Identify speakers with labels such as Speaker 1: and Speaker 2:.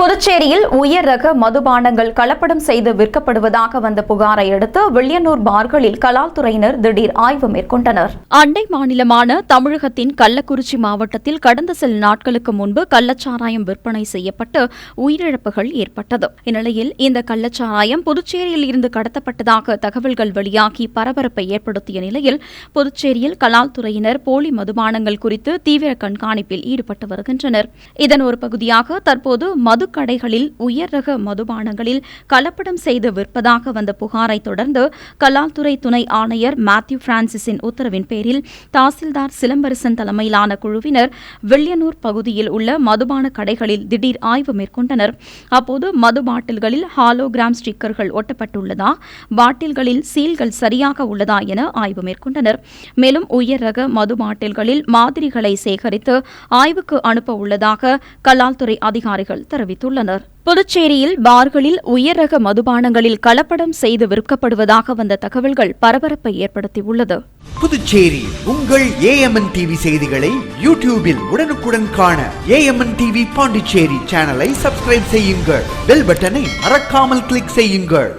Speaker 1: புதுச்சேரியில் உயர் ரக மதுபானங்கள் கலப்படம் செய்து விற்கப்படுவதாக வந்த புகாரை அடுத்து வில்லியனூர் பார்களில் கலால்துறையினர் திடீர் ஆய்வு மேற்கொண்டனர். அண்டை மாநிலமான தமிழகத்தின் கள்ளக்குறிச்சி மாவட்டத்தில் கடந்த சில நாட்களுக்கு முன்பு கள்ளச்சாராயம் விற்பனை செய்யப்பட்டு உயிரிழப்புகள் ஏற்பட்டது. இந்நிலையில் இந்த கள்ளச்சாராயம் புதுச்சேரியில் இருந்து கடத்தப்பட்டதாக தகவல்கள் வெளியாகி பரபரப்பை ஏற்படுத்திய நிலையில் புதுச்சேரியில் கலால்துறையினர் போலி மதுபானங்கள் குறித்து தீவிர கண்காணிப்பில் ஈடுபட்டு வருகின்றனர். இதன் ஒரு பகுதியாக தற்போது மது மதுக்கடைகளில் உயர் ரக மதுபானங்களில் கலப்படம் செய்து விற்பதாக வந்த புகாரை தொடர்ந்து கலால்துறை துணை ஆணையர் மேத்யூ பிரான்சிஸின் உத்தரவின் பேரில் தாசில்தார் சிலம்பரசன் தலைமையிலான குழுவினர் வில்லியனூர் பகுதியில் உள்ள மதுபான கடைகளில் திடீர் ஆய்வு மேற்கொண்டனர். அப்போது மது பாட்டில்களில் ஹாலோகிராம் ஸ்டிக்கர்கள் ஒட்டப்பட்டுள்ளதா பாட்டில்களில் சீல்கள் சரியாக உள்ளதா என ஆய்வு மேற்கொண்டனர். மேலும் உயர் ரக மது பாட்டில்களில் மாதிரிகளை சேகரித்து ஆய்வுக்கு அனுப்ப உள்ளதாக கலால்துறை அதிகாரிகள் தெரிவித்துள்ளனர். புதுச்சேரியில் பார்களில் உயர்ரக மதுபானங்களில் கலப்படம் செய்து விற்கப்படுவதாக வந்த தகவல்கள் பரபரப்பை ஏற்படுத்தியுள்ளது.
Speaker 2: புதுச்சேரி உங்கள் ஏஎம்என் டிவி செய்திகளை யூடியூபில் உடனுக்குடன் காண ஏஎம்என் டிவி பாண்டிச்சேரி சேனலை சப்ஸ்கிரைப் செய்யுங்கள். பெல் பட்டனை மறக்காமல் கிளிக் செய்யுங்கள்.